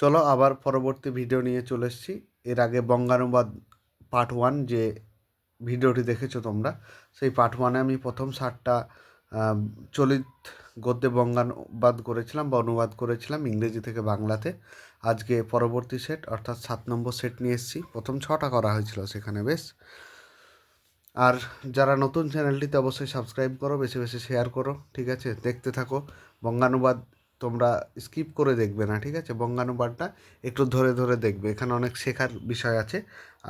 চলো আবার পরবর্তী ভিডিও নিয়ে চলে এসেছি। এর আগে বঙ্গানুবাদ পার্ট ওয়ান যে ভিডিওটি দেখেছ তোমরা, সেই পার্ট ওয়ানে আমি প্রথম ষাটটা চলিত গদ্যে বঙ্গানুবাদ করেছিলাম বা অনুবাদ করেছিলাম ইংরেজি থেকে বাংলাতে। আজকে পরবর্তী সেট অর্থাৎ সাত নম্বর সেট নিয়ে এসেছি। প্রথম ছটা করা হয়েছিল সেখানে বেশ। আর যারা নতুন চ্যানেলটিতে অবশ্যই সাবস্ক্রাইব করো, বেশি বেশি শেয়ার করো, ঠিক আছে? দেখতে থাকো। বঙ্গানুবাদ তোমরা স্কিপ করে দেখবে না, ঠিক আছে? বঙ্গানুবাদটা একটু ধরে ধরে দেখবে। এখানে অনেক শেখার বিষয় আছে।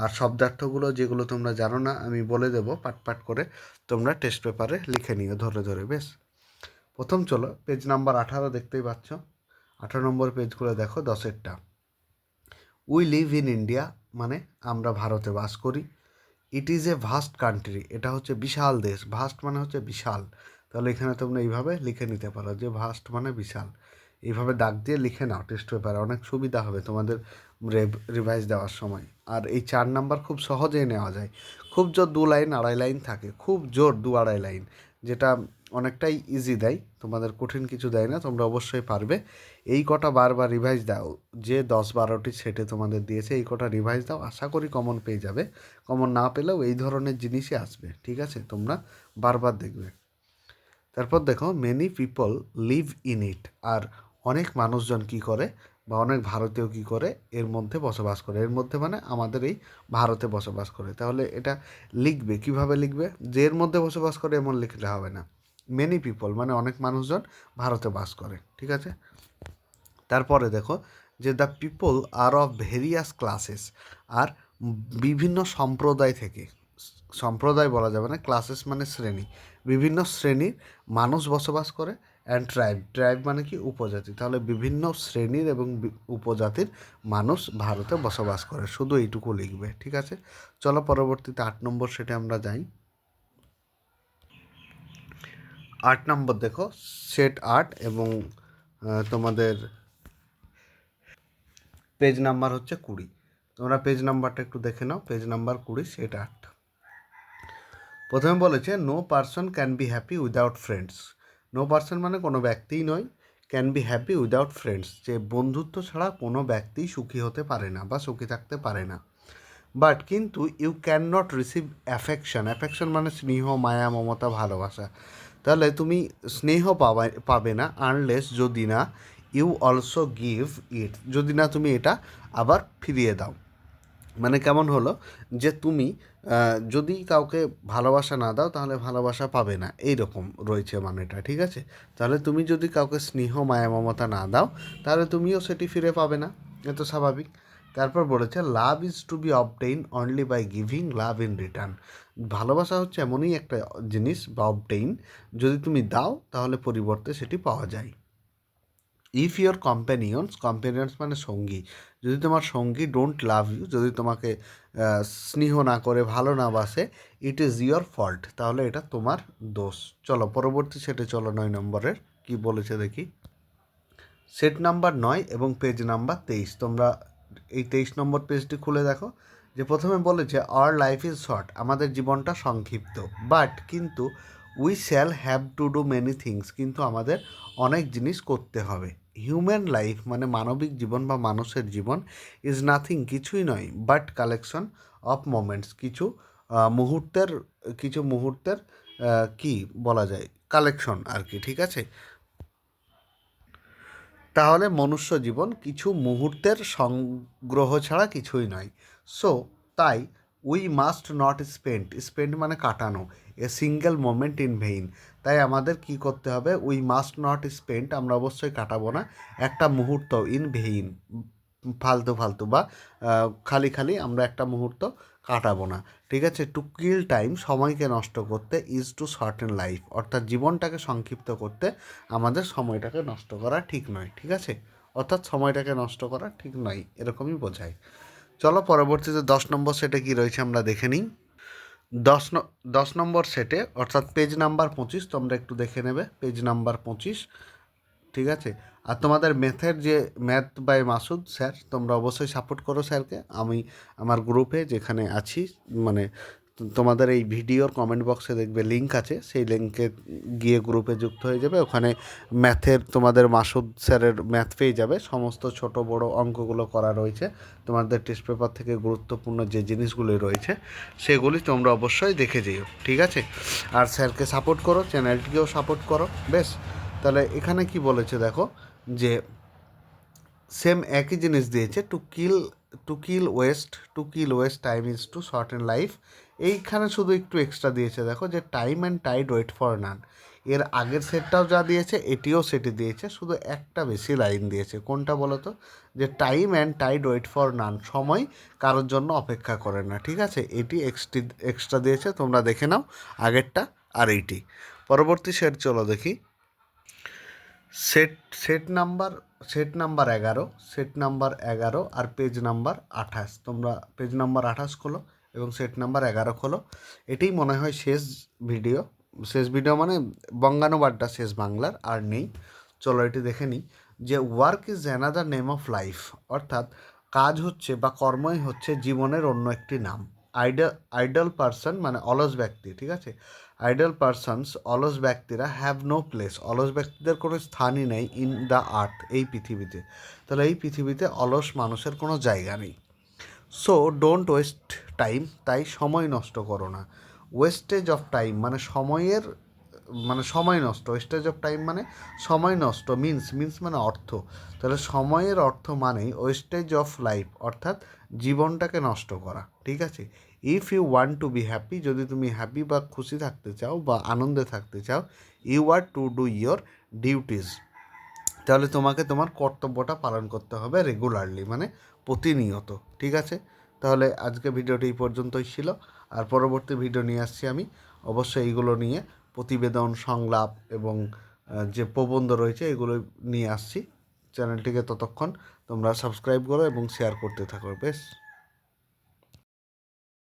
আর শব্দার্থগুলো যেগুলো তোমরা জানো না, আমি বলে দেবো পাট পাট করে। তোমরা টেস্ট পেপারে লিখে নিও ধরে ধরে, বেশ? প্রথম চলো পেজ নাম্বার আঠারো দেখতেই পাচ্ছ। আঠারো নম্বর পেজগুলো দেখো, দশেরটা। উই লিভ ইন ইন্ডিয়া মানে আমরা ভারতে বাস করি। It is a vast country এটা হচ্ছে বিশাল দেশ। ভাস্ট মানে হচ্ছে বিশাল। তাহলে এখানে তোমরা এইভাবে লিখে নিতে পারো যে ভাস্ট মানে বিশাল। এইভাবে দাগ দিয়ে লিখে নাও টেস্ট পেপারে অনেক সুবিধা হবে তোমাদের রিভাইজ দেওয়ার সময়। আর এই চার নাম্বার খুব সহজেই নেওয়া যায়। খুব জোর দু লাইন, আড়াই লাইন থাকে, খুব জোর দু আড়াই লাইন, যেটা অনেকটাই ইজি দেয়, তোমাদের কঠিন কিছু দেয় না, তোমরা অবশ্যই পারবে। এই কটা বারবার রিভাইজ দাও, যে দশ বারোটি সেটে তোমাদের দিয়েছে, এই কটা রিভাইজ দাও, আশা করি কমন পেয়ে যাবে। কমন না পেলেও এই ধরনের জিনিসই আসবে, ঠিক আছে? তোমরা বারবার দেখবে। তারপর দেখো many people live in it আর অনেক মানুষজন কি করে বা অনেক ভারতীয় কি করে এর মধ্যে বসবাস করে। এর মধ্যে মানে আমাদের এই ভারতে বসবাস করে। তাহলে এটা লিখবে, কীভাবে লিখবে? যে এর মধ্যে বসবাস করে এমন লিখলে হবে না। মেনি পিপল মানে অনেক মানুষজন ভারতে বাস করে, ঠিক আছে? তারপরে দেখো যে the people are of various classes আর বিভিন্ন সম্প্রদায় থেকে সম্প্রদায় বলা যাবে না ক্লাসেস মানে শ্রেণি। বিভিন্ন শ্রেণির মানুষ বসবাস করে অ্যান্ড ট্রাইব ট্রাইব মানে কি? উপজাতি। তাহলে বিভিন্ন শ্রেণির এবং উপজাতির মানুষ ভারতে বসবাস করে। শুধু এইটুকু লিখবে, ঠিক আছে? চলো পরবর্তীতে আট নম্বর সেটে আমরা যাই। আট নম্বর দেখো সেট আট এবং তোমাদের পেজ নাম্বার হচ্ছে কুড়ি। তোমরা পেজ নাম্বারটা একটু দেখে নাও। পেজ নাম্বার কুড়ি সেট আট। প্রথমে বলেছে no person can be happy without friends no person মানে কোনো ব্যক্তিই নয় can be happy without friends যে বন্ধুত্ব ছাড়া কোনো ব্যক্তি সুখী হতে পারে না বা সুখী থাকতে পারে না। বাট কিন্তু you can not receive affection affection মানে স্নেহ, মায়া, মমতা, ভালোবাসা। তাহলে তুমি স্নেহ পাবা, পাবে না আনলেস যদি না ইউ অলসো গিভ ইট যদি না তুমি এটা আবার ফিরিয়ে দাও। মানে কেমন হলো? যে তুমি যদি কাউকে ভালোবাসা না দাও, তাহলে ভালোবাসা পাবে না। এই রকম রয়েছে মানেটা, ঠিক আছে? তাহলে তুমি যদি কাউকে স্নেহ, মায়া, মমতা না দাও, তাহলে তুমিও সেটি ফিরে পাবে না। এ তো স্বাভাবিক। তারপর বলেছে love is to be obtain only by giving love in return ভালোবাসা হচ্ছে এমনই একটা জিনিস বা অবটেইন যদি তুমি দাও, তাহলে পরিবর্তে সেটি পাওয়া যায়। ইফ ইউর কম্প্যানিয়ন্স কম্প্যানিয়ন্স মানে সঙ্গী। যদি তোমার সঙ্গী ডোন্ট লাভ ইউ যদি তোমাকে স্নেহ না করে, ভালো না বাসে ইট ইজ ইয়োর ফল্ট তাহলে এটা তোমার দোষ। চলো, পরবর্তী সেটে চলো, নয় নম্বরের। কি বলেছে দেখি? সেট নাম্বার নয় এবং পেজ নাম্বার তেইশ। তোমরা এই তেইশ নম্বর পেজটি খুলে দেখো। যে প্রথমে বলেছে আওয়ার লাইফ ইজ শর্ট আমাদের জীবনটা সংক্ষিপ্ত। বাট কিন্তু we shall have to do many things কিন্তু আমাদের অনেক জিনিস করতে হবে। হিউম্যান লাইফ মানে মানবিক জীবন বা মানুষের জীবন ইজ নাথিং কিছুই নয় বাট কালেকশন অফ মোমেন্টস কিছু মুহূর্তের কিছু মুহূর্তের কি বলা যায় কালেকশন আর কি, ঠিক আছে? তাহলে মনুষ্য জীবন কিছু মুহূর্তের সংগ্রহ ছাড়া কিছুই নয়। সো তাই we must not spend spend মানে কাটানো। A single moment in vain তাই আমাদের কি করতে হবে? উই মাস্ট নট স্পেন্ড আমরা অবশ্যই কাটাবো না। একটা মুহূর্ত ইন ভেইন ফালতু ফালতু বা খালি খালি আমরা একটা মুহূর্ত কাটাবো না। ঠিক আছে? টু কিল টাইম সময়কে নষ্ট করতে ইজ টু শর্টেন লাইফ অর্থাৎ জীবনটাকে সংক্ষিপ্ত করতে আমাদের সময়টাকে নষ্ট করা ঠিক নয়। ঠিক আছে? অর্থাৎ সময়টাকে নষ্ট করা ঠিক নয়। এরকমই বোঝায়। চলো পরবর্তীতে দশ নম্বর সেটে কি রয়েছে আমরা দেখে নিই। দশ দশ নম্বর সেটে, অর্থাৎ পেজ নাম্বার পঁচিশ, তোমরা একটু দেখে নেবে পেজ নাম্বার পঁচিশ, ঠিক আছে? আর তোমাদের ম্যাথের যে ম্যাথ বাই মাসুদ স্যার তোমরা অবশ্যই সাপোর্ট করো স্যারকে আমি, আমার গ্রুপে যেখানে আছি মানে তোমাদের এই ভিডিওর কমেন্ট বক্সে দেখবে লিঙ্ক আছে। সেই লিঙ্কে গিয়ে গ্রুপে যুক্ত হয়ে যাবে। ওখানে ম্যাথের তোমাদের মাসুদ স্যারের ম্যাথ পেয়ে যাবে। সমস্ত ছোট বড় অঙ্কগুলো করা রয়েছে। তোমাদের টেস্ট পেপার থেকে গুরুত্বপূর্ণ যে জিনিসগুলি রয়েছে, সেগুলি তোমরা অবশ্যই দেখে যেও, ঠিক আছে? আর স্যারকে সাপোর্ট করো চ্যানেলটিকেও সাপোর্ট করো, বেশ? তাহলে এখানে কি বলেছে দেখো, যে সেম একই জিনিস দিয়েছে to kill to kill waste to kill waste time is too short and life এইখানে শুধু একটু এক্সট্রা দিয়েছে, দেখো যে time and tide wait for none এর আগের সেটটাও যা দিয়েছে, এটিও সেটি দিয়েছে, শুধু একটা বেশি লাইন দিয়েছে। কোনটা বলো তো? যে time and tide wait for none সময় কারোর জন্য অপেক্ষা করে না, ঠিক আছে? এটি এক্সটি এক্সট্রা দিয়েছে, তোমরা দেখে নাও আগেরটা আর এইটি। পরবর্তী সেট চলো দেখি। Set set number set number এগারো সেট নাম্বার এগারো আর পেজ নাম্বার আঠাশ। তোমরা পেজ নাম্বার আঠাশ খোলো। এবং সেট নাম্বার এগারো খোলো। এটাই মনে হয় শেষ ভিডিও শেষ ভিডিও মানে বঙ্গানুবাদটা শেষ বাংলার, আর নেই। চলো এটি দেখে নিই যে work is another name of life অর্থাৎ কাজ হচ্ছে বা কর্মই হচ্ছে জীবনের অন্য একটি নাম। আইডল আইডল পারসন মানে অলস ব্যক্তি, ঠিক আছে? আইডল পারসনস অলস ব্যক্তিরা হ্যাভ নো প্লেস অলস ব্যক্তিদের কোনো স্থানই নেই ইন দ্য আর্থ এই পৃথিবীতে। তাহলে এই পৃথিবীতে অলস মানুষের কোনো জায়গা নেই। সো ডোন্ট ওয়েস্ট টাইম তাই সময় নষ্ট করো না। ওয়েস্টেজ অফ টাইম মানে সময়ের মানে সময় নষ্ট। ওয়েস্টেজ অফ টাইম মানে সময় নষ্ট মিন্স মিন্স মানে অর্থ। তাহলে সময়ের অর্থ মানেই ওয়েস্টেজ অফ লাইফ অর্থাৎ জীবনটাকে নষ্ট করা। ঠিক আছে? If you want to be happy যদি তুমি হ্যাপি বা খুশি থাকতে চাও বা আনন্দে থাকতে চাও you are to do your duties তাহলে তোমাকে তোমার কর্তব্যটা পালন করতে হবে রেগুলারলি মানে প্রতিনিয়ত, ঠিক আছে? তাহলে আজকে ভিডিওটি এই পর্যন্তই ছিল। আর পরবর্তী ভিডিও নিয়ে আসছি আমি। অবশ্যই এইগুলো নিয়ে প্রতিবেদন, সংলাপ এবং যে প্রবন্ধ রয়েছে এগুলো নিয়ে আসছি। চ্যানেলটিকে ততক্ষণ তোমরা সাবস্ক্রাইব করো এবং শেয়ার করতে থাকো। বেশ।